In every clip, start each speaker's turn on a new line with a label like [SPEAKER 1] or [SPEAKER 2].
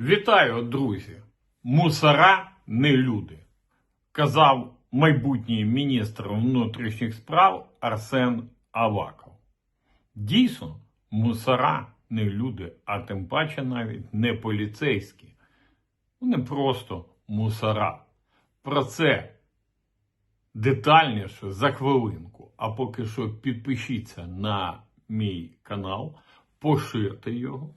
[SPEAKER 1] Вітаю, друзі! Мусора не люди, казав майбутній міністр внутрішніх справ Арсен Аваков. Дійсно, мусора не люди, а тим паче навіть не поліцейські. Вони просто мусора. Про це детальніше за хвилинку. А поки що підпишіться на мій канал, поширте його.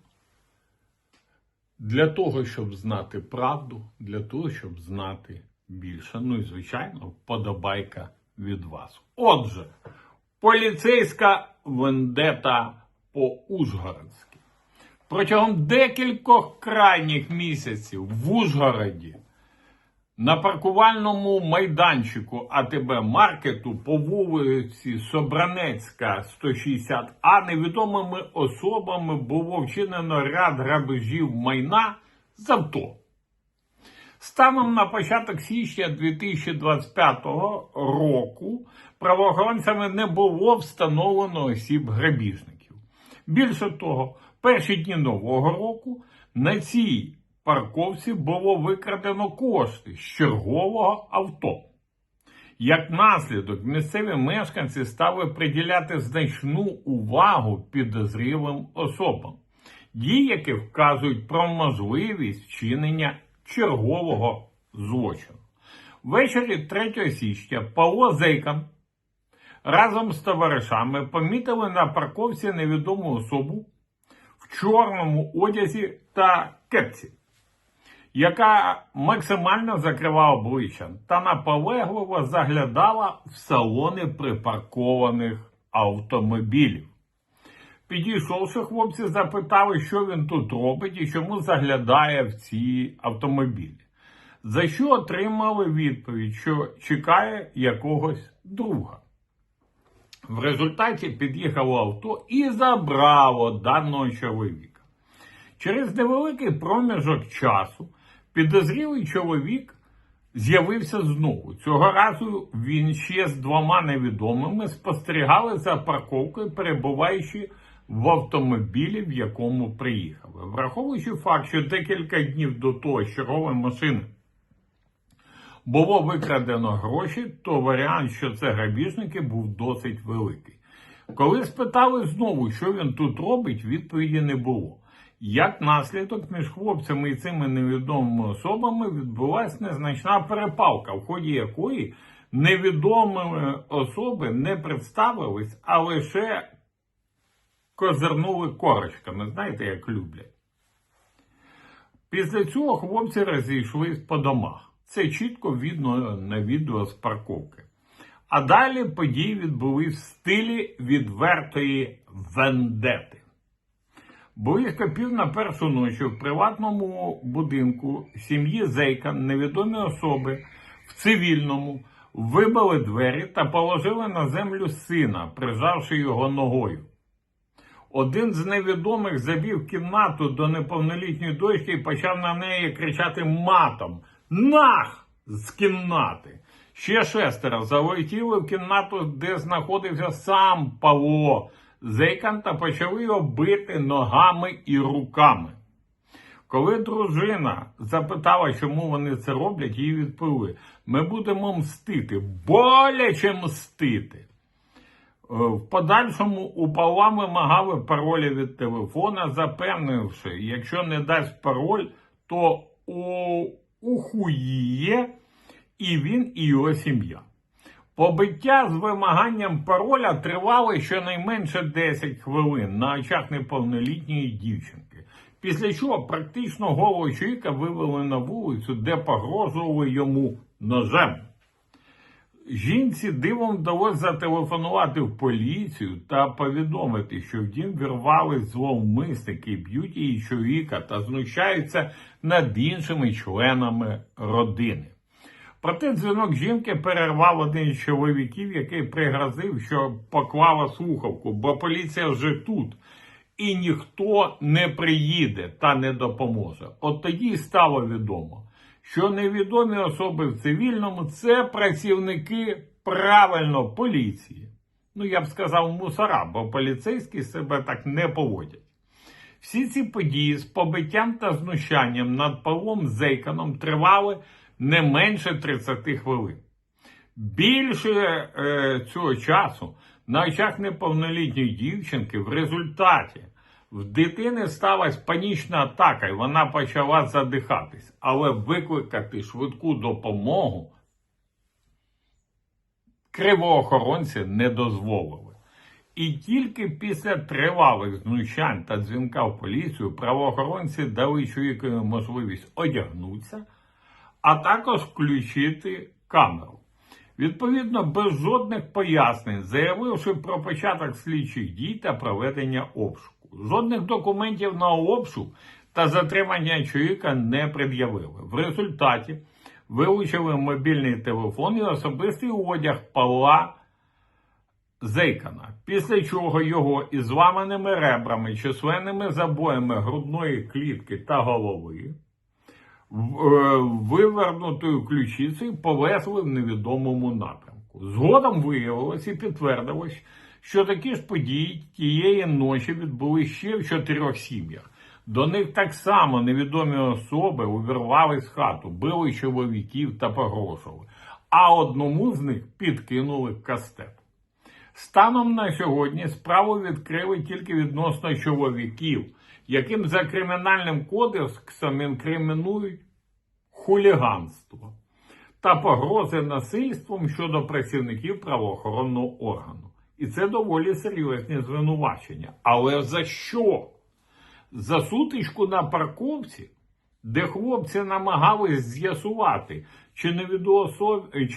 [SPEAKER 1] Для того, щоб знати правду, для того, щоб знати більше. Ну і, звичайно, вподобайка від вас. Отже, поліцейська вендета по-ужгородськи. Протягом декількох крайніх місяців в Ужгороді на паркувальному майданчику АТБ маркету по вулиці Собранецька 160А невідомими особами було вчинено ряд грабежів майна з авто. Станом на початок січня 2025 року правоохоронцями не було встановлено осіб грабіжників. Більше того, перші дні нового року на цій парковці було викрадено кошти з чергового авто. Як наслідок, місцеві мешканці стали приділяти значну увагу підозрілим особам, дії, які вказують про можливість вчинення чергового злочину. Ввечері 3 січня Павло Зейкан разом з товаришами помітили на парковці невідому особу в чорному одязі та кепці яка максимально закривала обличчя та наполегливо заглядала в салони припаркованих автомобілів. Підійшовши, хлопці запитали, що він тут робить і чому заглядає в ці автомобілі. За що отримали відповідь, що чекає якогось друга. В результаті під'їхало авто і забрало даного чоловіка. Через невеликий проміжок часу підозрілий чоловік з'явився знову. Цього разу він ще з двома невідомими спостерігали за парковкою, перебуваючи в автомобілі, в якому приїхали. Враховуючи факт, що декілька днів до того з чергової машини було викрадено гроші, то варіант, що це грабіжники, був досить великий. Коли спитали знову, що він тут робить, відповіді не було. Як наслідок між хлопцями і цими невідомими особами відбулася незначна перепалка, в ході якої невідомі особи не представились, а лише козирнули корочками, знаєте, як люблять. Після цього хлопці розійшлись по домах. Це чітко видно на відео з парковки. А далі події відбулись в стилі відвертої вендети. Близько пів на першу ночі в приватному будинку сім'ї Зейка невідомі особи в цивільному вибили двері та положили на землю сина, прижавши його ногою. Один з невідомих забів кімнату до неповнолітньої дочки і почав на неї кричати матом Нах! з кімнати. Ще шестеро залетіли в кімнату, де знаходився сам Павло. Зейкан та почали бити ногами і руками. Коли дружина запитала, чому вони це роблять, їй відповіли: ми будемо мстити, боляче мстити. Е, В подальшому у вимагали паролі від телефона, запевнивши, якщо не дасть пароль, то ухуїє і він, і його сім'я. Побиття з вимаганням пароля тривало щонайменше 10 хвилин на очах неповнолітньої дівчинки. Після чого практично голого чоловіка вивели на вулицю, де погрожували йому ножем. Жінці дивом вдалося зателефонувати в поліцію та повідомити, що в дім вірвались зловмисники, б'ють її чоловіка та знущаються над іншими членами родини. Проте дзвінок жінки перервав один з чоловіків, який пригрозив, що поклала слухавку, бо поліція вже тут, і ніхто не приїде та не допоможе. От тоді стало відомо, що невідомі особи в цивільному це працівники правильно поліції. Ну, я б сказав, мусора, бо поліцейські себе так не поводять. Всі ці події з побиттям та знущанням над Павлом Зейканом тривали не менше 30 хвилин. Більше е, цього часу на очах неповнолітньої дівчинки в результаті в дитини сталася панічна атака, і вона почала задихатись, але викликати швидку допомогу кривоохоронці не дозволили. І тільки після тривалих знущань та дзвінка в поліцію правоохоронці дали чоловікові можливість одягнутися, а також включити камеру. Відповідно, без жодних пояснень, заявивши про початок слідчих дій та проведення обшуку. Жодних документів на обшук та затримання чоловіка не пред'явили. В результаті вилучили мобільний телефон і особистий одяг Павла Зейкана, після чого його із зламаними ребрами, численними забоями грудної клітки та голови вивернутою ключицею повезли в невідомому напрямку. Згодом виявилось і підтвердилось, що такі ж події тієї ночі відбулись ще в чотирьох сім'ях. До них так само невідомі особи увірвались в хату, били чоловіків та погрожували, а одному з них підкинули кастет. Станом на сьогодні справу відкрили тільки відносно чоловіків, яким за кримінальним кодексом інкримінують хуліганство та погрози насильством щодо працівників правоохоронного органу. І це доволі серйозні звинувачення. Але за що? За сутичку на парковці, де хлопці намагались з'ясувати, чи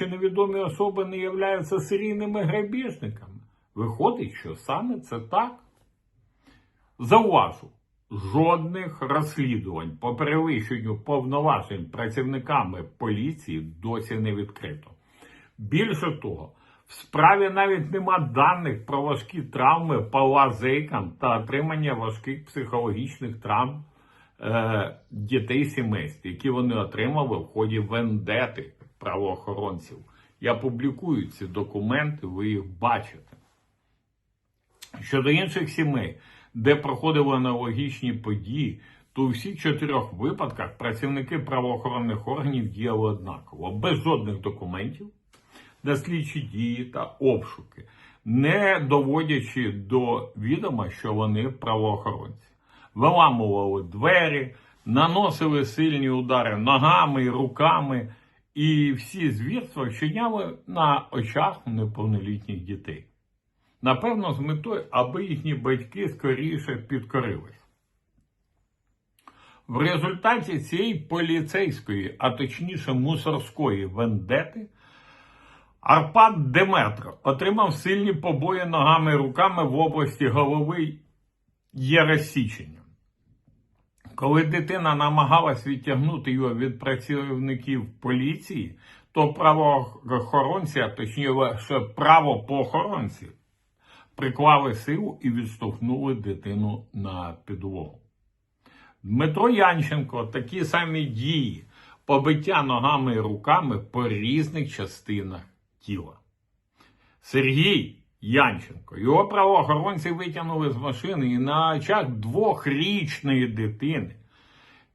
[SPEAKER 1] невідомі особи, не являються серійними грабіжниками. Виходить, що саме це так. Зауважу, жодних розслідувань по перевищенню повноважень працівниками поліції досі не відкрито. Більше того, в справі навіть нема даних про важкі травми Павла Зейкан та отримання важких психологічних травм е, дітей сімейств, які вони отримали в ході вендети правоохоронців. Я публікую ці документи, ви їх бачите. Щодо інших сімей, де проходили аналогічні події, то у всіх чотирьох випадках працівники правоохоронних органів діяли однаково, без жодних документів на слідчі дії та обшуки, не доводячи до відома, що вони правоохоронці. Виламували двері, наносили сильні удари ногами руками, і всі звірства вчиняли на очах неповнолітніх дітей. Напевно, з метою, аби їхні батьки скоріше підкорились. В результаті цієї поліцейської, а точніше мусорської вендети, Арпад Деметро отримав сильні побої ногами і руками в області голови є розсічення. Коли дитина намагалась відтягнути його від працівників поліції, то правоохоронці, а точніше правопоохоронці, приклали силу і відштовхнули дитину на підлогу. Дмитро Янченко такі самі дії, побиття ногами і руками по різних частинах тіла. Сергій Янченко. Його правоохоронці витягнули з машини і на очах двохрічної дитини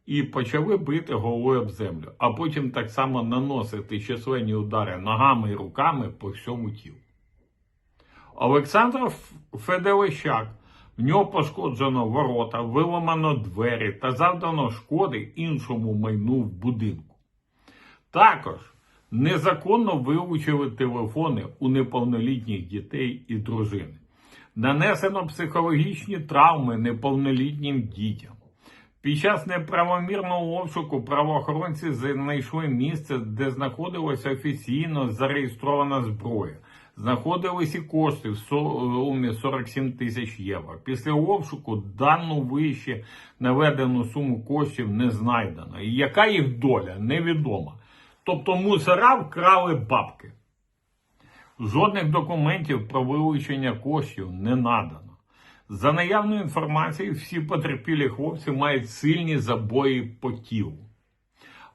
[SPEAKER 1] і почали бити головою об землю, а потім так само наносити численні удари ногами і руками по всьому тілу. Олександр Феделищак. В нього пошкоджено ворота, виламано двері та завдано шкоди іншому майну в будинку. Також незаконно вилучили телефони у неповнолітніх дітей і дружини. Нанесено психологічні травми неповнолітнім дітям. Під час неправомірного обшуку правоохоронці знайшли місце, де знаходилася офіційно зареєстрована зброя. Знаходились і кошти в сумі 47 тисяч євро. Після обшуку дану вище наведену суму коштів не знайдено. І яка їх доля, невідома. Тобто мусора вкрали бабки. Жодних документів про вилучення коштів не надано. За наявною інформацією, всі потерпілі хлопці мають сильні забої по тілу.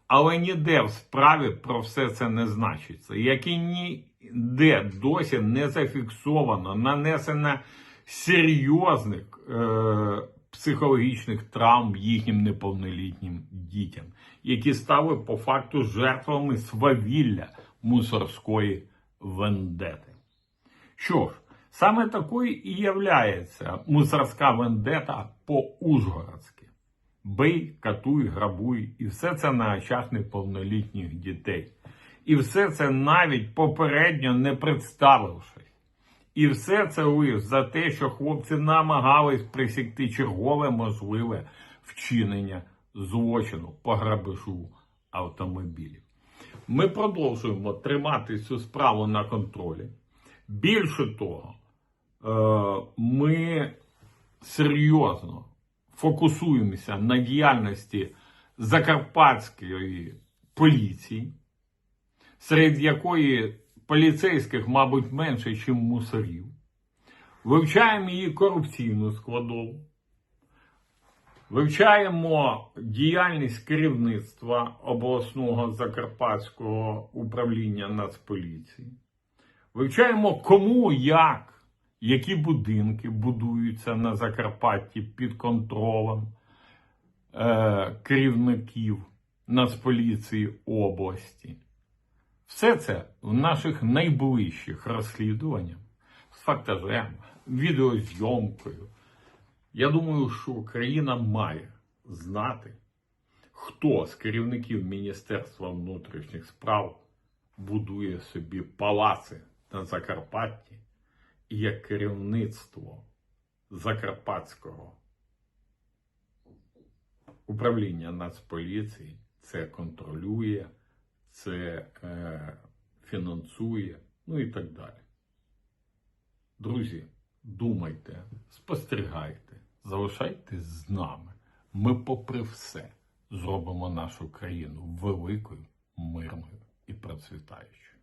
[SPEAKER 1] Але ніде в справі про все це не значиться, як і ніде досі не зафіксовано нанесення серйозних е, психологічних травм їхнім неповнолітнім дітям, які стали по факту жертвами свавілля мусорської вендети. Що ж, саме такою і являється мусорська вендета по-ужгородськи. Бий, катуй, грабуй, і все це на очах неповнолітніх дітей. І все це навіть попередньо не представившись. І все це лише за те, що хлопці намагались присікти чергове можливе вчинення злочину по грабежу автомобілів. Ми продовжуємо тримати цю справу на контролі. Більше того, е, ми серйозно фокусуємося на діяльності закарпатської поліції, серед якої поліцейських, мабуть, менше, ніж мусорів. Вивчаємо її корупційну складову. Вивчаємо діяльність керівництва обласного закарпатського управління Нацполіції. Вивчаємо, кому, як, які будинки будуються на Закарпатті під контролем е, керівників Нацполіції області. Все це в наших найближчих розслідуваннях з фактажем, відеозйомкою. Я думаю, що країна має знати, хто з керівників Міністерства внутрішніх справ будує собі палаци на Закарпатті як керівництво Закарпатського управління Нацполіції це контролює, це е, фінансує, ну і так далі. Друзі, думайте, спостерігайте, залишайтесь з нами. Ми, попри все, зробимо нашу країну великою, мирною і процвітаючою.